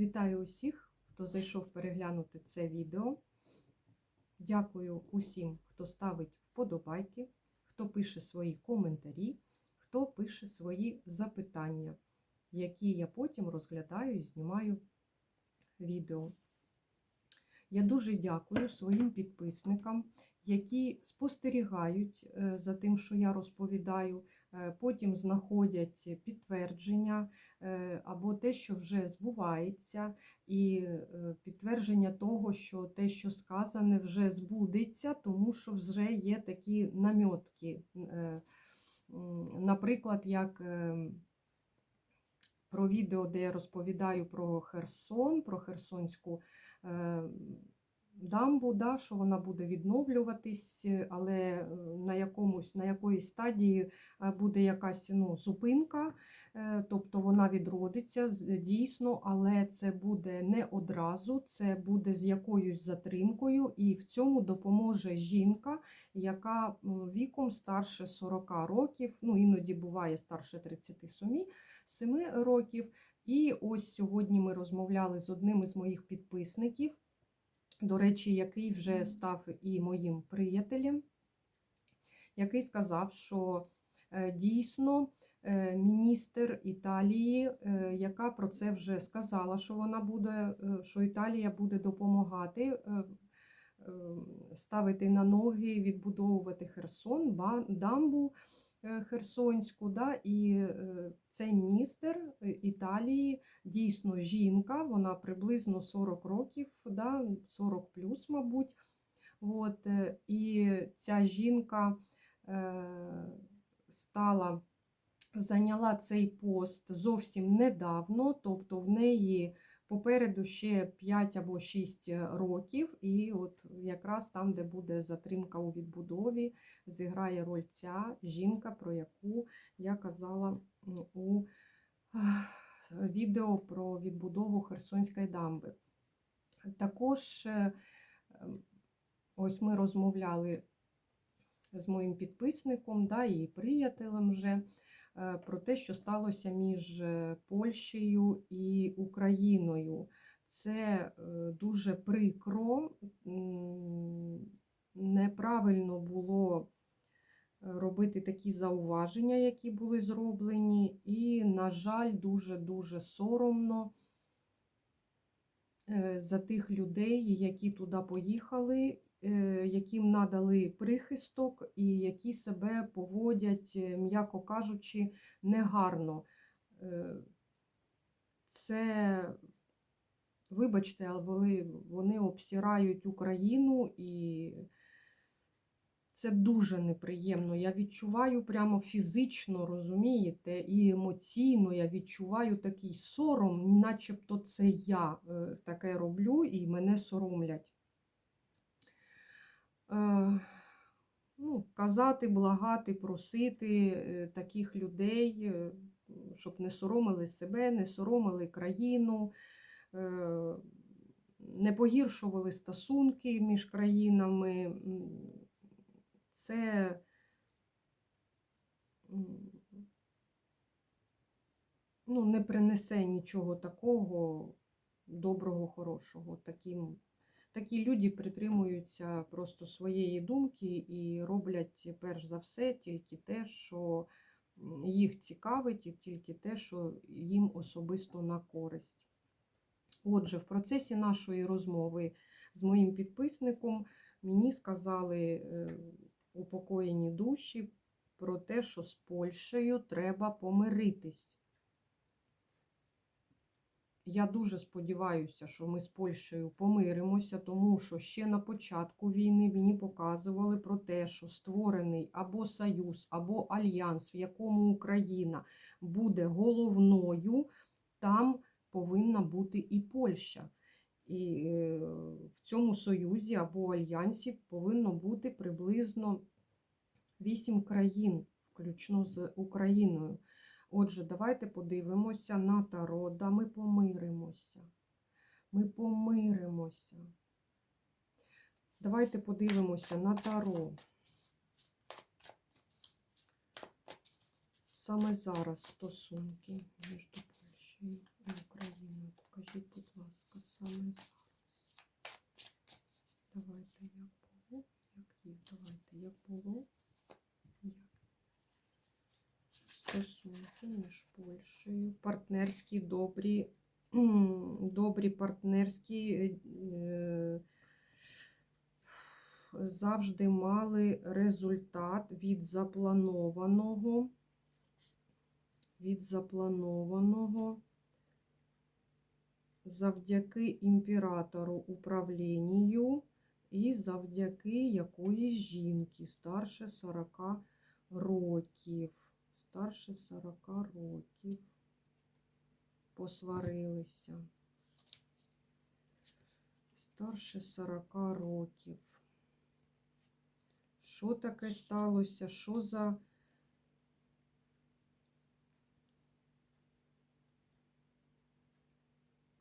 Вітаю усіх, хто зайшов переглянути це відео. Дякую усім, хто ставить вподобайки, хто пише свої коментарі, хто пише свої запитання, які я потім розглядаю і знімаю відео. Я дуже дякую своїм підписникам, які спостерігають е, за тим, що я розповідаю, е, потім знаходять підтвердження е, або те, що вже збувається, і підтвердження того, що те, що сказане, вже збудеться, тому що вже є такі намьотки. Е, Наприклад, як про відео, де я розповідаю про Херсон, про Херсонську дамбу, да, що вона буде відновлюватись, але е, на якомусь, на якоїсь стадії е, буде якась ну, зупинка, е, тобто вона відродиться дійсно, але це буде не одразу, це буде з якоюсь затримкою, і в цьому допоможе жінка, яка віком старше 40 років, ну іноді буває старше 37 7 років. І ось сьогодні ми розмовляли з одним із моїх підписників, до речі, який вже став і моїм приятелем, який сказав, що е, дійсно е, міністр Італії, е, яка про це вже сказала, що вона буде, що Італія буде допомагати. Ставити на ноги, відбудовувати Херсон, дамбу Херсонську, да, і е, цей міністр е, Італії дійсно жінка, вона приблизно 40 років, да, 40 плюс, мабуть. От, е, і ця жінка е, стала, зайняла цей пост зовсім недавно, тобто в неї попереду ще 5 або 6 років, і от якраз там, де буде затримка у відбудові, зіграє роль ця жінка, про яку я казала у відео про відбудову Херсонської дамби. Також е, ем, ось ми розмовляли з моїм підписником да, і приятелем вже е, про те, що сталося між е, Польщею і Україною. Це е, дуже прикро, неправильно було е, робити такі зауваження, які були зроблені, і, на жаль, дуже-дуже соромно е, за тих людей, які туди поїхали, е, яким надали прихисток і які себе поводять, е, м'яко кажучи, негарно. Е, Це, вибачте, але вони, обсирають Україну і це дуже неприємно. Я відчуваю прямо фізично, розумієте, і емоційно я відчуваю такий сором, начебто це я е, таке роблю і мене соромлять. Е, Ну, казати, благати, просити е, таких людей, е, щоб не соромили себе, не соромили країну, не погіршували стосунки між країнами. Це ну, не принесе нічого такого доброго, хорошого. Таким, такі люди притримуються просто своєї думки і роблять перш за все тільки те, що їх цікавить, і тільки те, що їм особисто на користь. Отже, в процесі нашої розмови з моїм підписником мені сказали е, упокоєні душі про те, що з Польщею треба помиритись. Я дуже сподіваюся, що ми з Польщею помиримося, тому що ще на початку війни мені показували про те, що створений або союз, або альянс, в якому Україна буде головною, там повинна бути і Польща. І е, в цьому союзі або альянсі повинно бути приблизно 8 країн, включно з Україною. Отже, давайте подивимося на таро, да ми помиримося. Ми помиримося. Давайте подивимося на таро. Саме зараз стосунки між Польщею і Україною. Покажіть, будь ласка, саме зараз. Давайте як було, як є. Давайте як було. Польщею. Партнерські добрі, добрі партнерські е, завжди мали результат від запланованого, від запланованого завдяки імператору управлінню і завдяки якоїсь жінки старше 40 років. Старше 40 років. Посварилися. Старше 40 років. Що таке сталося? Що за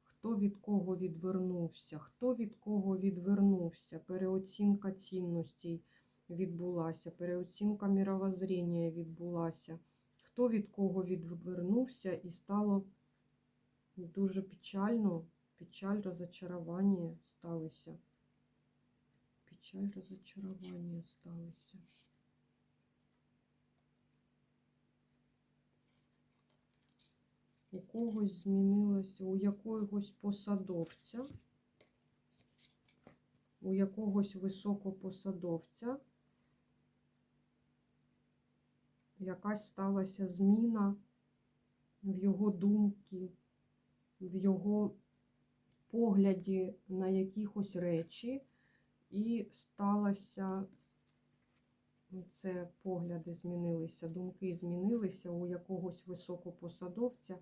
Хто від кого відвернувся? Хто від кого відвернувся? Переоцінка цінностей відбулася, переоцінка мировоззрення відбулася. Хто від кого відвернувся і стало дуже печально, печаль, розочарування сталося. Печаль, розочарування сталося. У когось змінилося, у якогось посадовця, у якогось високопосадовця якась сталася зміна в його думки, в його погляді на якихось речі, і сталося це погляди змінилися, думки змінилися у якогось високопосадовця,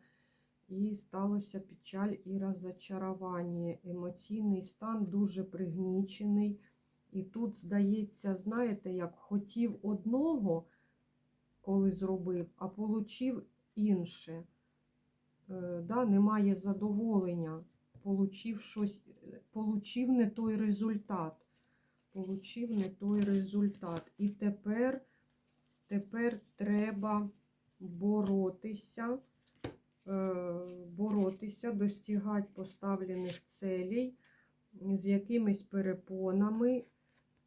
і сталося печаль і розочарування. Емоційний стан дуже пригнічений. І тут, здається, знаєте, як хотів одного, коли зробив, а получив інше. Е, да, Немає задоволення, получив щось, получив не той результат. Получив не той результат. І тепер, тепер треба боротися, е, боротися, достигати поставлених целей з якимись перепонами,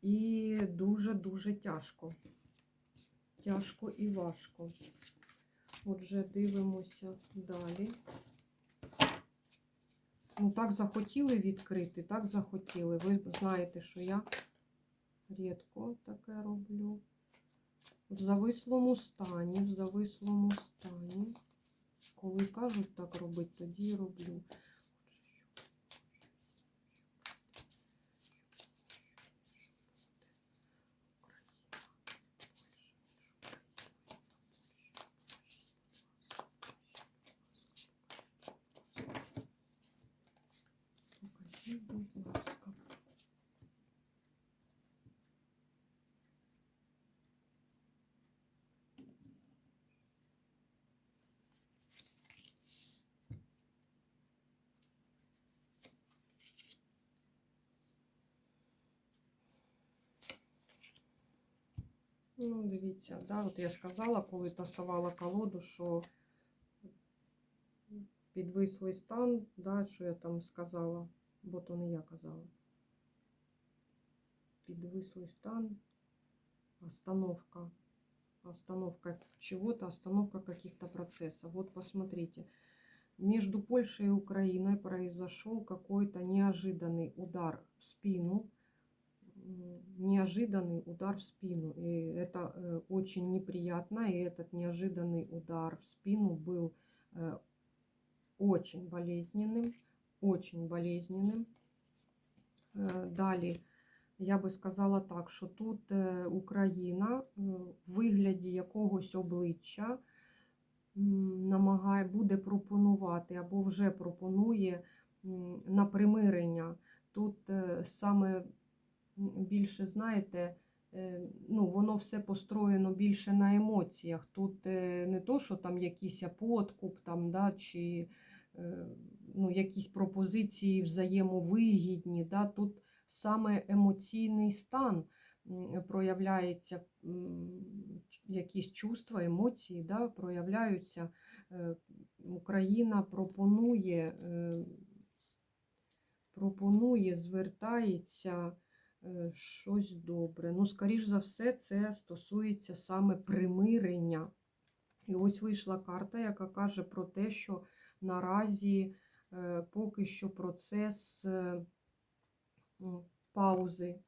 і дуже-дуже тяжко. Тяжко і важко. Отже, дивимося далі. Ну, так захотіли відкрити, так захотіли. Ви знаєте, що я рідко таке роблю. В завислому стані, в завислому стані. Коли кажуть так робити, тоді роблю. Покажіть, будь ласка. Ну, дивіться, да, от я сказала, коли тасувала колоду, що підвислий стан, да, що я там сказала, бо то не я казала. Підвислий стан, остановка, остановка чего-то, остановка каких-то процессов. Вот посмотрите, между Польшей и Украиной произошел какой-то неожиданный удар в спину, неожиданный удар в спину. И это э, очень неприятно, и этот неожиданный удар в спину был э, очень болезненным, очень болезненным. Е, Далі, я би сказала так, що тут е, Україна е, в вигляді якогось обличчя намагає, буде пропонувати або вже пропонує на примирення. Тут е, саме більше, знаєте, е, ну, воно все построєно більше на емоціях. Тут е, не то, що там якийсь подкуп, там, да, чи ну, якісь пропозиції взаємовигідні. Да? Тут саме емоційний стан проявляється, якісь чувства, емоції да? проявляються. Е, Україна пропонує, е, пропонує, звертається е, щось добре. Ну, скоріш за все, це стосується саме примирення І ось вийшла карта, яка каже про те, що наразі поки що процес е, паузи.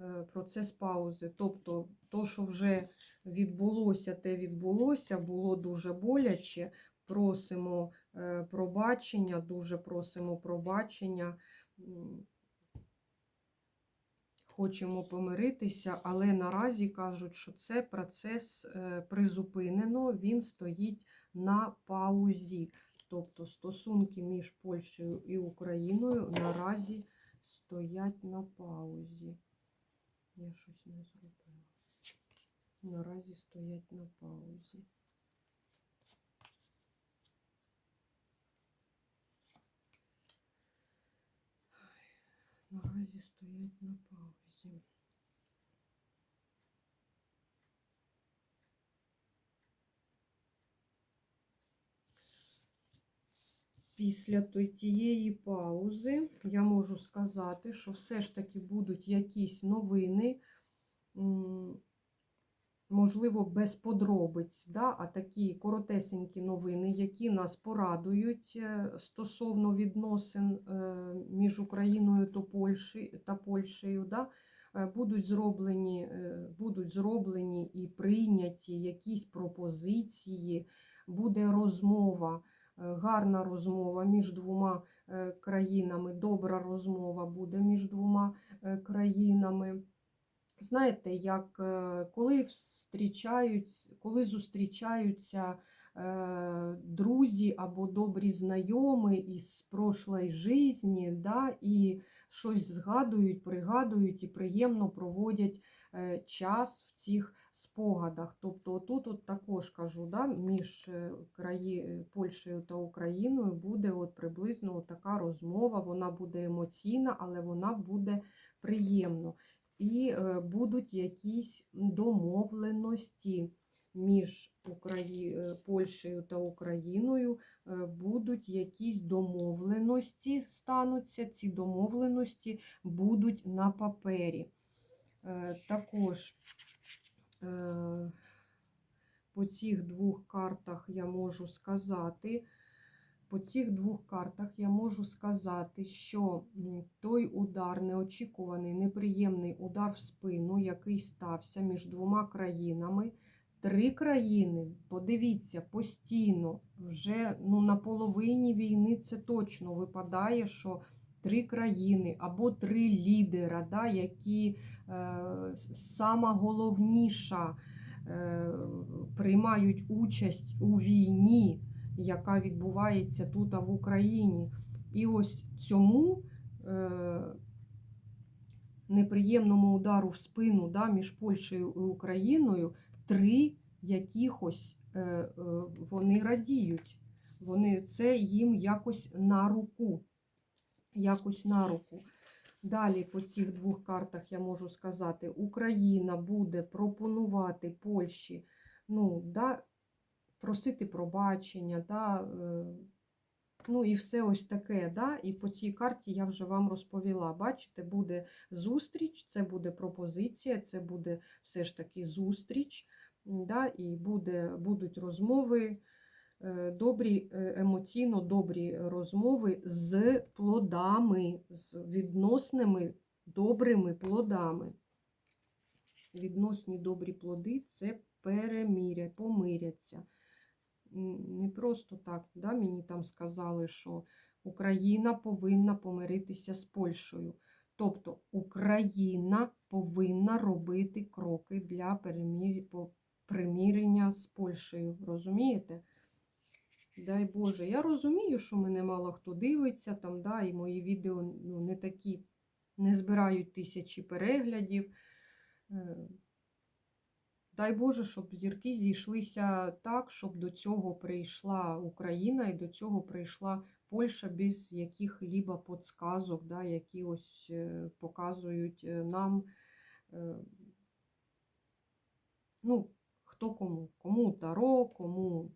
е, Процес паузи. Тобто, то, що вже відбулося, те відбулося, було дуже боляче. Просимо е, пробачення, дуже просимо пробачення. Хочемо помиритися, але наразі кажуть, що це процес е, призупинено, він стоїть на паузі. Тобто стосунки між Польщею і Україною наразі стоять на паузі. Я щось не зробила. Наразі стоять на паузі. Наразі стоять на паузі. Після тієї паузи я можу сказати, що все ж таки будуть якісь новини, можливо, без подробиць, да, а такі коротесенькі новини, які нас порадують е, стосовно відносин е, між Україною та Польщею, та Польщею да, е, будуть зроблені, будуть зроблені і прийняті якісь пропозиції, буде розмова. Гарна розмова між двома е, країнами, добра розмова буде між двома е, країнами. Знаєте, як е, коли встрічають, коли зустрічаються друзі або добрі знайомі із прошлої житті, да, і щось згадують, пригадують і приємно проводять час в цих спогадах. Тобто, отут от також кажу, да, між е, краї... е, Польщею та Україною буде от приблизно от така розмова. Вона буде емоційна, але вона буде приємно і е, будуть якісь домовленості між Украї... Польщею та Україною, будуть якісь домовленості стануться, ці домовленості будуть на папері. Також по цих двох картах я можу сказати, по цих двох картах я можу сказати, що той удар, неочікуваний, неприємний удар в спину, який стався між двома країнами, три країни, подивіться, постійно, вже ну, на половині війни це точно випадає, що три країни або три лідера, да, які е, сама головніша е, приймають участь у війні яка відбувається тут а в Україні. І ось цьому е, неприємному удару в спину да, між Польщею і Україною три якихось вони радіють. Вони, Це їм якось на руку. Якось на руку. Далі по цих двох картах я можу сказати, Україна буде пропонувати Польщі ну, да, просити пробачення, да, е, ну і все ось таке. Да, І по цій карті я вже вам розповіла. Бачите, буде зустріч, це буде пропозиція, це буде все ж таки зустріч, да, і буде, будуть розмови. Е, Добрі, е, емоційно добрі розмови з плодами, з відносними добрими плодами. Відносні добрі плоди це переміря, помиряться. Не просто так, да, мені там сказали, що Україна повинна помиритися з Польщею. Тобто Україна повинна робити кроки для примирення з Польщею. Розумієте? Дай Боже, я розумію, що мене мало хто дивиться, там, да, і мої відео ну, не такі, не збирають тисячі переглядів. Е, Дай Боже, щоб зірки зійшлися так, щоб до цього прийшла Україна і до цього прийшла Польща без яких-либо подсказок, да, які ось е, показують е, нам, ну, хто кому, кому Таро, кому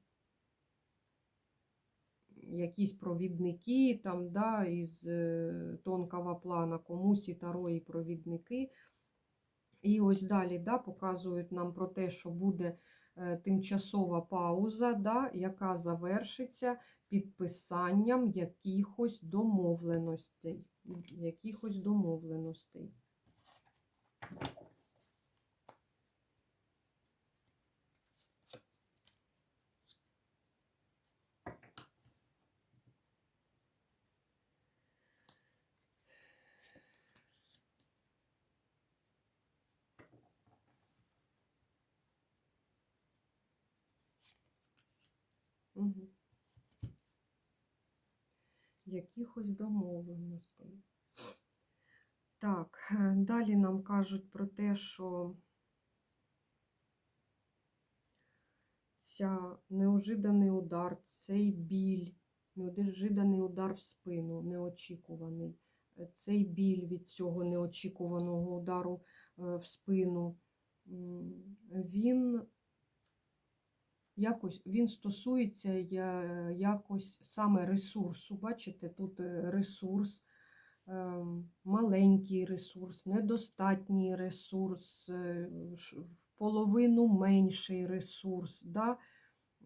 якісь провідники там, да, із е, тонкого плана, комусь і Таро, і провідники. І ось далі да, показують нам про те, що буде е, тимчасова пауза, да, яка завершиться підписанням якихось домовленостей. Якихось домовленостей. Угу. Якихось домовленостей. Так, далі нам кажуть про те, що ця неожиданий удар, цей біль, неожиданий удар в спину, неочікуваний, е, цей біль від цього неочікуваного удару е, в спину, він якось він стосується якось саме ресурсу. Бачите, тут е, ресурс, ем, маленький ресурс, недостатній ресурс, е, в половину менший ресурс. Да?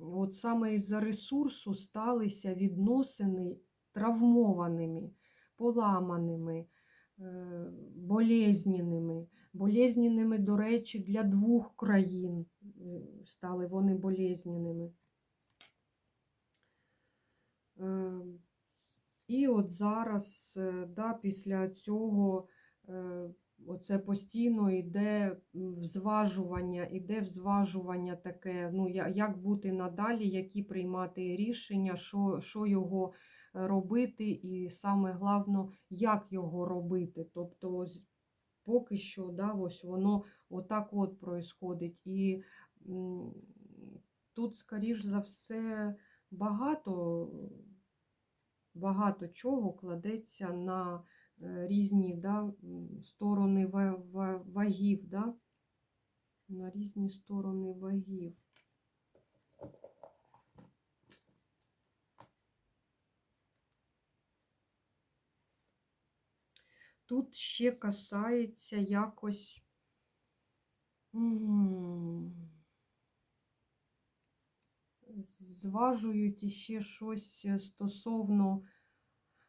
От саме із-за ресурсу сталися відносини травмованими, поламаними, е, болезненими. Болезненими, до речі, для двох країн стали вони болезненими. Е, І от зараз, е, да, після цього, е, оце постійно йде взважування, іде взважування таке, ну, як бути надалі, які приймати рішення, що, що його е, робити, і саме головне, як його робити. Тобто, поки що, да, ось воно отак от происходить. Тут, скоріш за все, багато, багато чого кладеться на е, різні да, сторони ва- ва- вагів, да? на різні сторони вагів. Тут ще касається якось. Зважують іще щось стосовно,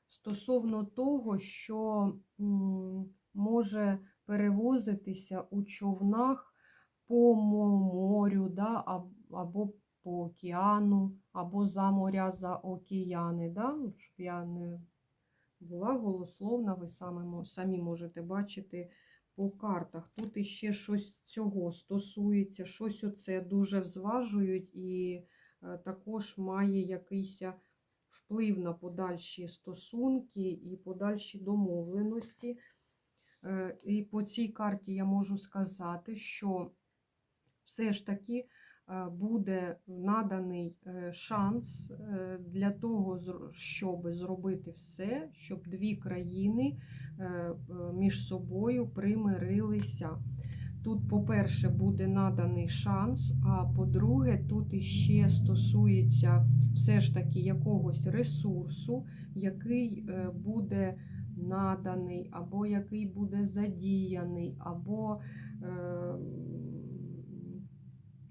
стосовно того, що може перевозитися у човнах по морю, да, або по океану, або за моря, за океани. Да? Щоб я не була голословна, ви самі, самі можете бачити по картах. Тут іще щось цього стосується, щось оце дуже взважують і е, також має якийсь вплив на подальші стосунки і подальші домовленості. Е, І по цій карті я можу сказати, що все ж таки е, буде наданий е, шанс е, для того, щоб зробити все, щоб дві країни е, е, між собою примирилися. Тут, по-перше, буде наданий шанс, а по-друге, тут іще стосується все ж таки якогось ресурсу, який е, буде наданий, або який буде задіяний, або е,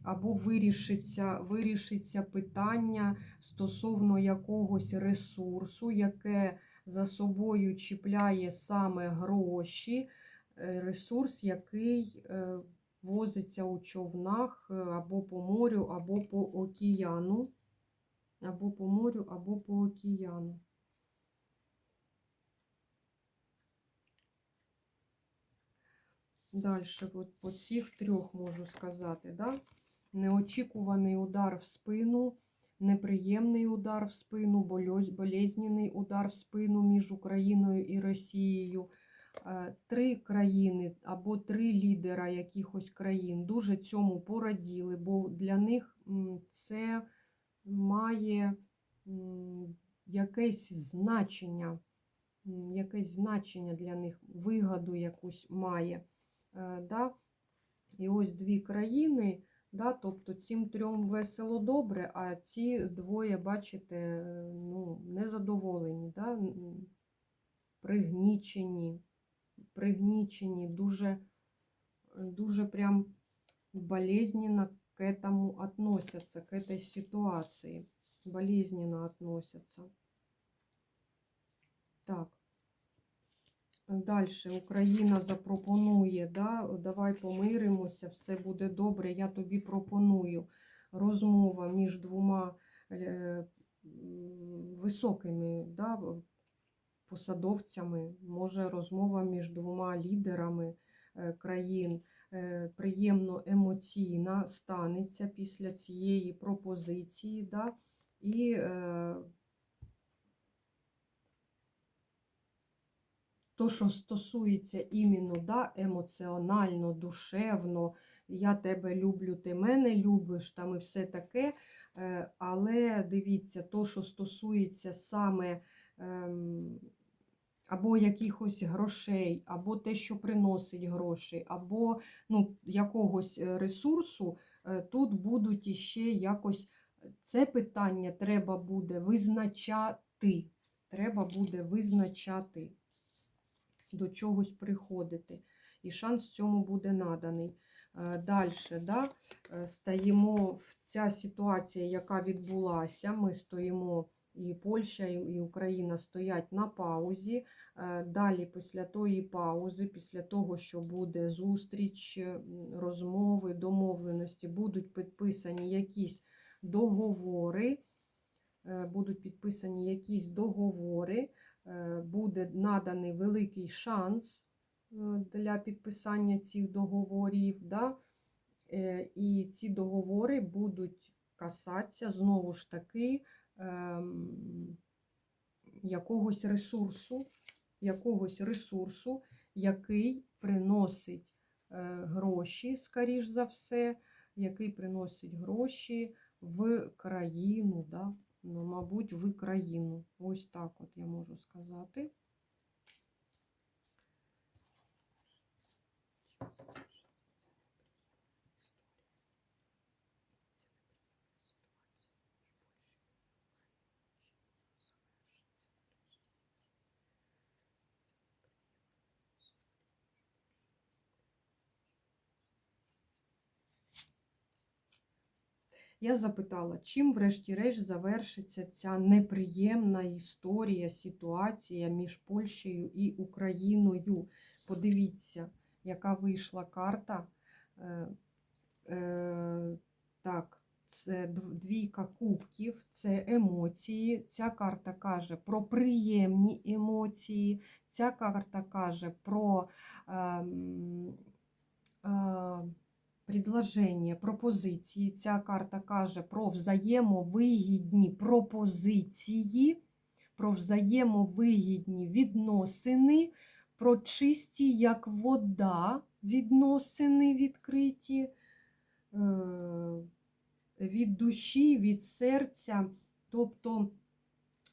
або вирішиться, вирішиться питання стосовно якогось ресурсу, яке за собою чіпляє саме гроші, ресурс, який е, возиться у човнах е, або по морю, або по океану, або по морю, або по океану. Далі, от по цих трьох можу сказати, да? неочікуваний удар в спину, неприємний удар в спину, болезненний удар в спину між Україною і Росією. Е, Три країни або три лідера якихось країн дуже цьому пораділи, бо для них це має якесь значення, якесь значення для них, вигоду якусь має. Е, Да? І ось дві країни, да, тобто цим трьом весело добре, а ці двоє, бачите, е, ну, незадоволені, да? пригнічені, пригнічені, дуже, дуже прям болезненно к этому относятся, к этой ситуации. Болезненно относятся. Так. Далі Україна запропонує, да, давай помиримося, все буде добре. Я тобі пропоную розмова між двома е, високими да, посадовцями, може розмова між двома лідерами е, країн. Е, Приємно емоційна станеться після цієї пропозиції. Да, і е, то, що стосується іменно да, емоціонально, душевно, я тебе люблю, ти мене любиш, там і все таке. Але дивіться, то, що стосується саме ем, або якихось грошей, або те, що приносить гроші, або ну, якогось е, ресурсу, е, тут будуть іще якось це питання треба буде визначати. Треба буде визначати до чогось приходити. І шанс цьому буде наданий. Далі, да, е, стаємо в ця ситуація, яка відбулася. Ми стоїмо, і Польща, і Україна стоять на паузі. Е, Далі, після тої паузи, після того, що буде зустріч, розмови, домовленості, будуть підписані якісь договори. е, Будуть підписані якісь договори, е, буде наданий великий шанс е, для підписання цих договорів. Да? Е, І ці договори будуть касатися знову ж таки якогось ресурсу, якогось ресурсу, який приносить е, гроші, скоріш за все, який приносить гроші в країну, да? ну, мабуть, в країну. Ось так от я можу сказати. Я запитала, чим, врешті-решт, завершиться ця неприємна історія, ситуація між Польщею і Україною. Подивіться, яка вийшла карта. Е, е, так, це двійка кубків, це емоції. Ця карта каже про приємні емоції. Ця карта каже про. ем, е, предложення, пропозиції. Ця карта каже про взаємовигідні пропозиції, про взаємовигідні відносини, про чисті, як вода, відносини відкриті е, від душі, від серця. Тобто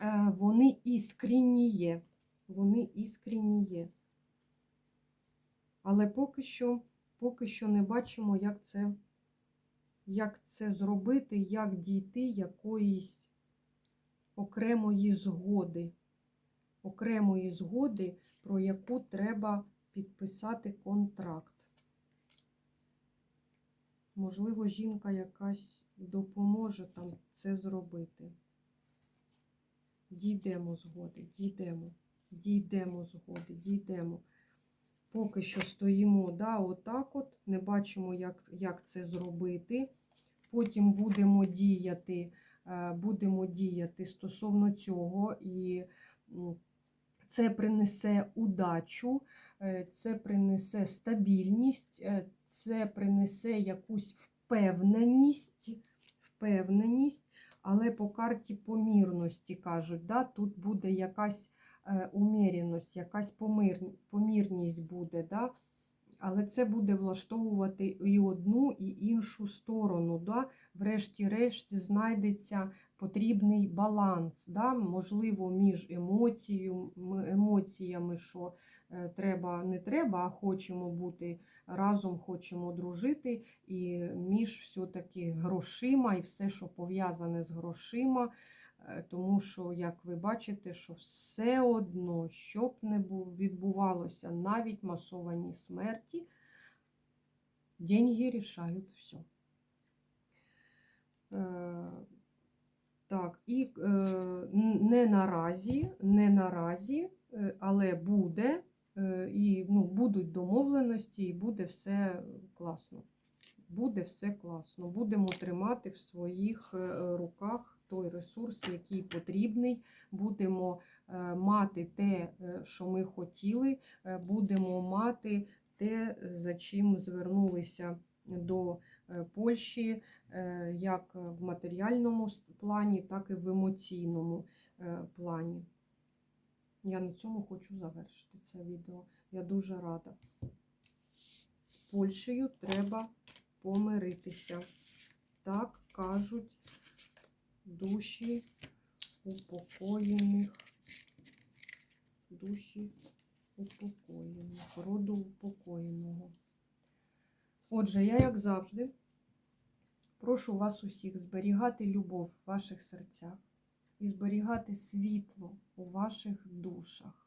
е, вони іскренні є. Вони іскренні є. Але поки що поки що не бачимо, як це, як це зробити, як дійти якоїсь окремої згоди, окремої згоди, про яку треба підписати контракт. Можливо, жінка якась допоможе там це зробити. Дійдемо згоди, дійдемо, дійдемо згоди, дійдемо поки що стоїмо да, отак от, не бачимо, як, як це зробити. Потім будемо діяти, е, будемо діяти стосовно цього, і це принесе удачу, е, це принесе стабільність, е, це принесе якусь впевненість, впевненість, але по карті помірності кажуть, да, тут буде якась е, уміряність, якась помірність буде. Да? Але це буде влаштовувати і одну, і іншу сторону. Да? Врешті-решт знайдеться потрібний баланс. Да? Можливо, між емоцією, емоціями, що е, треба, не треба, а хочемо бути разом, хочемо дружити, і між все-таки грошима і все, що пов'язане з грошима. Е, Тому що, як ви бачите, що все одно, що б не відбувалося, навіть масовані смерті, деньги рішають все. Так, і е, не наразі, не наразі, е, але буде, і ну, будуть домовленості, і буде все класно. Буде все класно. Будемо тримати в своїх руках той ресурс, який потрібний. Будемо е, мати те, е, що ми хотіли, е, будемо мати те, за чим звернулися до Польщі, як в матеріальному плані, так і в емоційному плані. Я на цьому хочу завершити це відео. Я дуже рада. З Польщею треба помиритися. Так кажуть душі упокоєних, душі упокоєних, роду упокоєного. Отже, я, як завжди, прошу вас усіх зберігати любов в ваших серцях і зберігати світло у ваших душах.